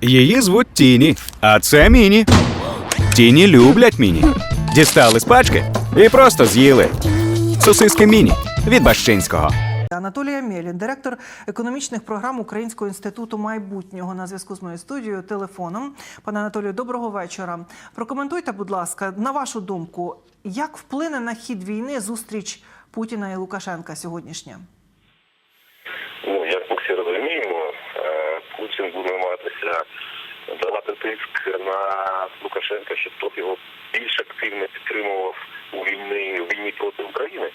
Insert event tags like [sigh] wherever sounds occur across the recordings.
Її звуть Тіні, а це Міні. Тіні люблять Міні. Дістали з пачки і просто з'їли. Сосиски Міні від Бащинського. Анатолія Мєлін, директор економічних програм Українського інституту майбутнього, на зв'язку з моєю студією телефоном. Пане Анатолію, доброго вечора. Прокоментуйте, будь ласка, на вашу думку, як вплине на хід війни зустріч Путіна і Лукашенка сьогоднішня? Ну, як ми всі розуміємо, е, Путін буде намагатися давати на Лукашенка, щоб той його більш активно підтримував у війні, у війні проти України.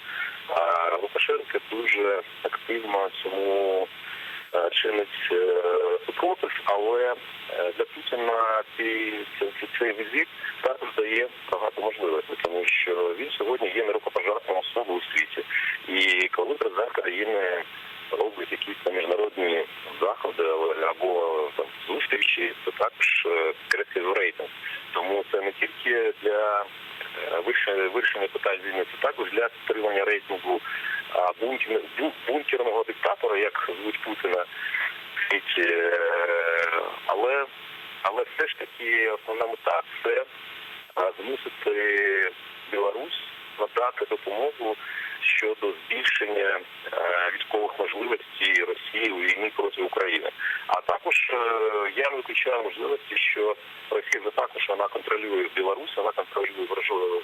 А Лукашенко дуже активно цьому е, чинить е, супротив, але е, для Путіна цей, цей, візит також дає багато можливостей, тому що він сьогодні є нерукопожатним особою у світі. І коли президент країни робить якісь міжнародні заходи або там зустрічі, це також е, креслів рейтинг. Тому це не тільки для е, вирішення, питань війни, це також для підтримання рейтингу бункерного диктатора, як звуть Путіна. Е, Але, але все ж таки основна мета це змусити Білорусь надати допомогу щодо збільшення е, військових можливостей Росії у війні проти України. А також е, я виключаю можливості, що Росія вже також вона контролює Білорусь, вона контролює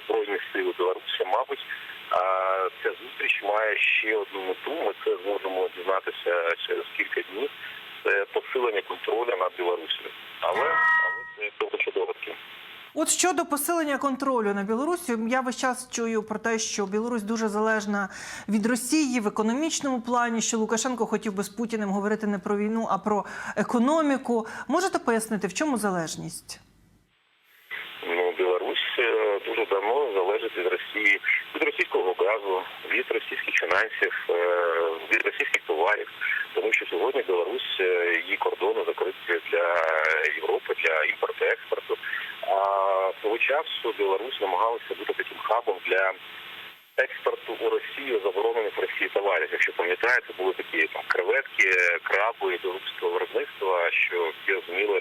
збройні сили Білорусі. Мабуть, ця зустріч має ще одну мету. Ми це зможемо дізнатися через кілька днів. Це посилення контролю над Білорусію. Але але це довго ще доводки. От щодо посилення контролю на Білорусі, я весь час чую про те, що Білорусь дуже залежна від Росії в економічному плані, що Лукашенко хотів би з Путіним говорити не про війну, а про економіку. Можете пояснити, в чому залежність? Ну, Білорусь е, дуже давно залежить від Росії, від російського газу, від російських фінансів, е, від російських товарів. Тому що сьогодні Білорусь е, її кордони закриті для Європи, для імпорту експорту. А свого часу Білорусь намагалася бути таким хабом для експорту у Росію заборонених в Росії товарів. Якщо пам'ятаєте, були такі там креветки, краби білоруського виробництва, що всі розуміли,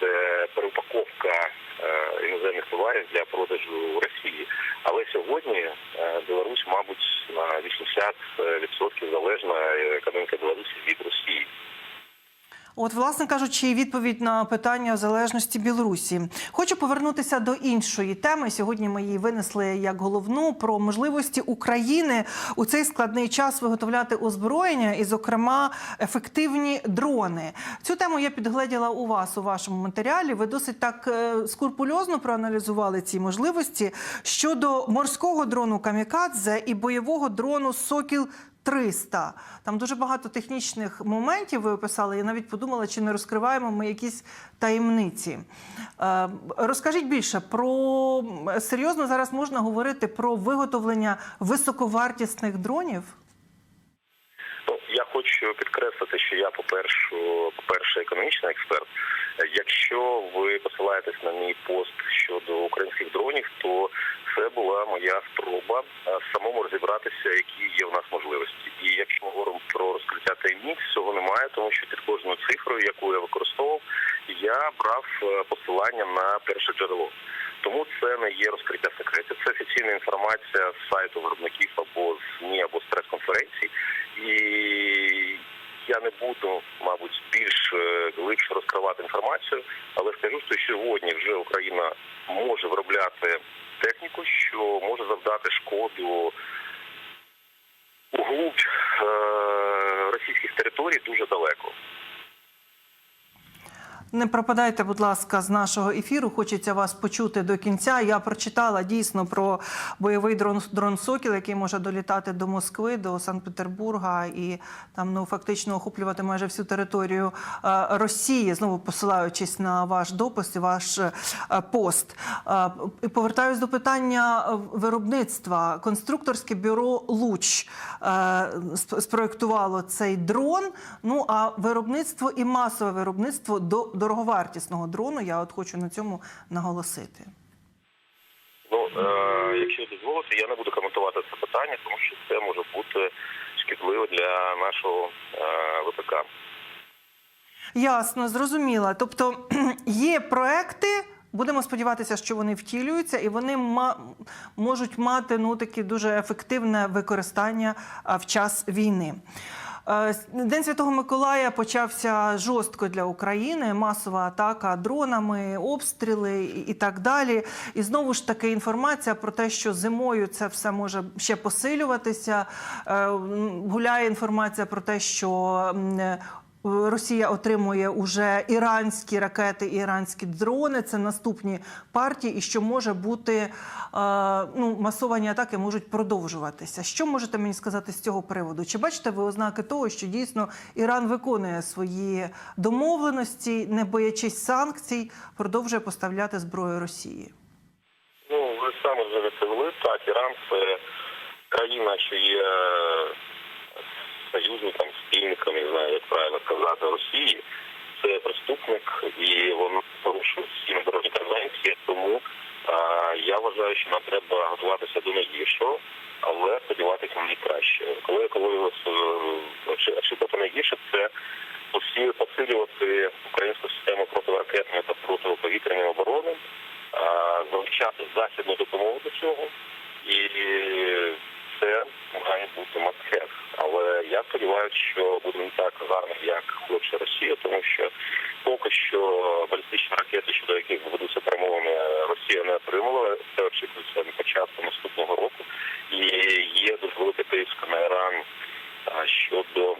це переупаковка е, іноземних товарів для продажу в Росії. Але сьогодні е, Білорусь, мабуть, на 80% залежна е, економіка Білорусі від Росії. От, власне кажучи, відповідь на питання залежності Білорусі. Хочу повернутися до іншої теми. Сьогодні ми її винесли як головну про можливості України у цей складний час виготовляти озброєння і, зокрема, ефективні дрони. Цю тему я підгледіла у вас у вашому матеріалі. Ви досить так е, скрупульозно проаналізували ці можливості щодо морського дрону Камікадзе і бойового дрону Сокіл 300. Там дуже багато технічних моментів ви описали. Я навіть подумала, чи не розкриваємо ми якісь таємниці. Е, Розкажіть більше про серйозно зараз можна говорити про виготовлення високовартісних дронів. Ну, я хочу підкреслити, що я, по-перше, по-перше, економічний експерт. Якщо ви посилаєтесь на мій пост щодо українських дронів, то це була моя спроба е, самому розібратися, які є в нас можливості. І якщо ми говоримо про розкриття таємниць, цього немає, тому що під кожною яку я використовував, я брав е, посилання на перше джерело. Тому це не є розкриття секретів. Це офіційна інформація з сайту виробників або з ЗМІ, або з прес-конференцій. І я не буду, мабуть, більш е, глибше розкривати інформацію, але скажу, що сьогодні вже Україна може виробляти техніку, що може завдати шкоду углуб е, російських територій дуже далеко. Не пропадайте, будь ласка, з нашого ефіру. Хочеться вас почути до кінця. Я прочитала дійсно про бойовий дрон дрон Сокіл, який може долітати до Москви, до Санкт-Петербурга і там ну фактично охоплювати майже всю територію е, Росії. Знову посилаючись на ваш допис і ваш е, пост. Е, І повертаюсь до питання виробництва. Конструкторське бюро Луч спроектувало цей дрон. Ну а виробництво і масове виробництво до дороговартісного дрону. Я от хочу на цьому наголосити. Ну, е, якщо дозволите, я не буду коментувати це питання, тому що це може бути шкідливо для нашого е, ВПК. Ясно, зрозуміла. Тобто [clears throat] є проекти. Будемо сподіватися, що вони втілюються, і вони ма- можуть мати ну такі дуже ефективне використання в час війни. Е, День Святого Миколая почався жорстко для України. Масова атака дронами, обстріли і, так далі. І знову ж таки інформація про те, що зимою це все може ще посилюватися. Е, Гуляє інформація про те, що Росія отримує уже іранські ракети, іранські дрони. Це наступні партії, і що може бути е, ну, масовані атаки можуть продовжуватися. Що можете мені сказати з цього приводу? Чи бачите ви ознаки того, що дійсно Іран виконує свої домовленості, не боячись санкцій, продовжує поставляти зброю Росії? Ну, ви саме вже. Так, Іран це країна, що є е, союзником, спільником, не знаю, як правильно сказати, Росії. Це преступник і воно порушує всі міжнародні конвенції. Тому а, я вважаю, що нам треба готуватися до найгіршого, але сподіватися на найкраще. Коли коли е, очі- очікувати найгірше, це посилювати українську систему протиракетної та протиповітряної оборони, залучати західну допомогу до цього, і це має бути мастхев. Але я сподіваюся, що буде не так гарно, як хоче Росія, тому що поки що балістичні ракети, щодо яких ведуться перемовини, Росія не отримала. Це очікується на початку наступного року. І є дуже великий тиск на Іран а, щодо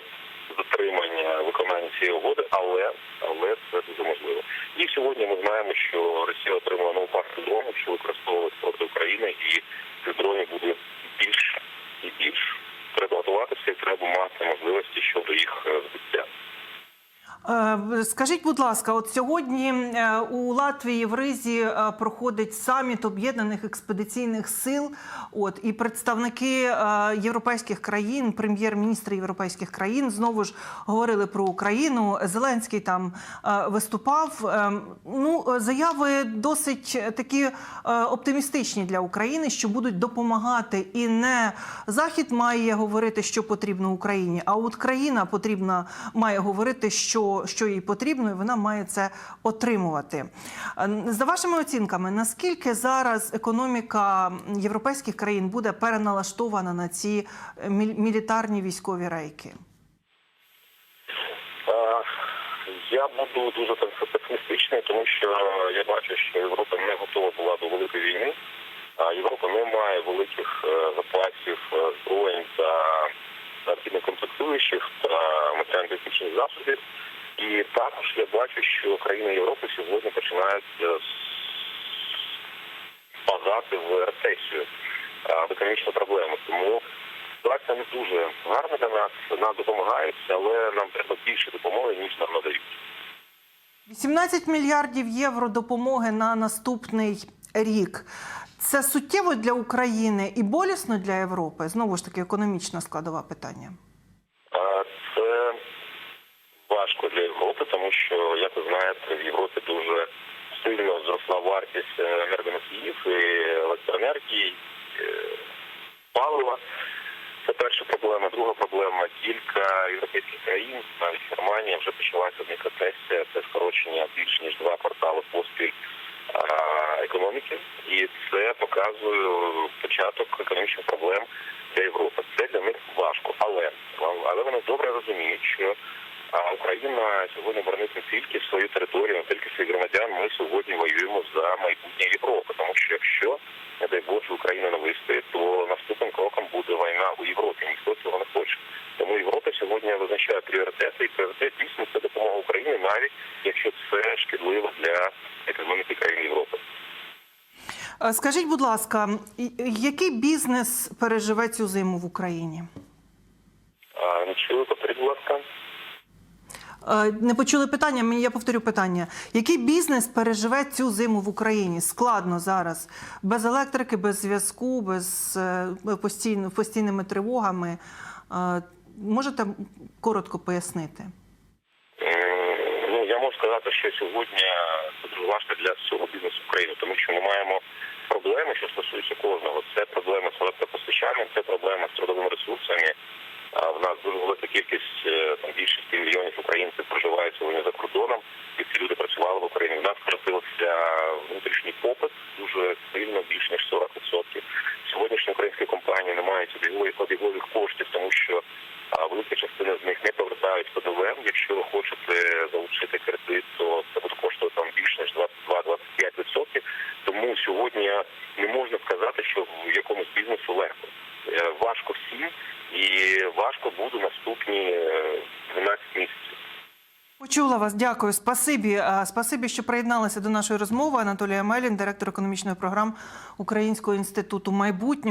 затримання виконання цієї угоди, але але це дуже можливо. І сьогодні ми знаємо, що Росія отримала нову партію дронів, що використовувалися проти України, і ці дрони буде більше і більше. Треба готуватися і треба мати можливості щодо їх е, збиття. Е, Скажіть, будь ласка, от сьогодні е, у Латвії в Ризі е, проходить саміт об'єднаних експедиційних сил. От і представники е, європейських країн, прем'єр-міністри європейських країн, знову ж говорили про Україну. Зеленський там е, виступав. Е, Ну, е, заяви досить такі е, оптимістичні для України, що будуть допомагати, і не Захід має говорити, що потрібно Україні, а от країна потрібна має говорити, що, що їй потрібно, і вона має це отримувати. Е, За вашими оцінками, наскільки зараз економіка європейських країн буде переналаштована на ці е, мілітарні військові рейки? Е, Я буду дуже песимістичний, тому що я бачу, що Європа не готова була до великої війни. А Європа не має великих е, запасів зброї та необхідних комплектуючих та матеріально-технічних засобів. І також я бачу, що країни Європи сьогодні починають е, впадати в рецесію, е, в економічну проблему. Тому ситуація не дуже гарна для нас. Нам допомагають, але нам треба більше допомоги, ніж нам надають. 18 мільярдів євро допомоги на наступний рік. Це суттєво для України і болісно для Європи. Знову ж таки, економічна складова питання. А Це важко для Європи, тому що, як ви знаєте, в Європі дуже сильно зросла вартість енергоносіїв і електроенергії, е, палива. Це перша проблема. Друга проблема кілька європейських країн, навіть Германія вже почалася в це скорочення більш ніж два квартали поспіль економіки, і це показує початок економічних проблем для Європи. Це для них важко, але але вони добре розуміють, що Україна сьогодні боронить не тільки свою територію, не тільки своїх громадян. Ми сьогодні воюємо за майбутнє Європи, тому що якщо не дай Боже Україна не вистоїть, то наступним кроком буде війна у Європі. Ніхто цього не хоче. Тому Європа сьогодні визначає пріоритети, і пріоритет дійсно це допомога Україні, навіть якщо це шкідливо для економіки країн Європи. Е, Скажіть, будь ласка, який бізнес переживе цю зиму в Україні? А, не чую, повторіть, будь ласка. Е, Не почули питання, я повторю питання. Який бізнес переживе цю зиму в Україні? Складно зараз, без електрики, без зв'язку, без е, постійно, постійними тривогами. Е, Можете коротко пояснити? Ну я можу сказати, що сьогодні це дуже важко для всього бізнесу України, тому що ми маємо проблеми, що стосуються кожного. Це проблеми з електропостачанням, це проблеми з трудовими ресурсами, в нас дуже велика кількість е, там більше 7 мільйонів українців проживають сьогодні за кордоном. І ці люди працювали в Україні. У нас скоротився внутрішній попит дуже сильно, більш ніж 40%. Сьогоднішні українські компанії не мають обігових обігових коштів, тому що а, велика частина з них не повертають ПДВ. Якщо ви хочете залучити кредит, то це буде коштувати там більш ніж 22-25%. Тому не можна сказати, що в якомусь бізнесу легко. Е, Важко всім і важко буде наступні е, 12 місяців. Почула вас, дякую. Спасибі. Спасибі, що приєдналися до нашої розмови. Анатолія Мелін, директор економічної програм Українського інституту майбутнього.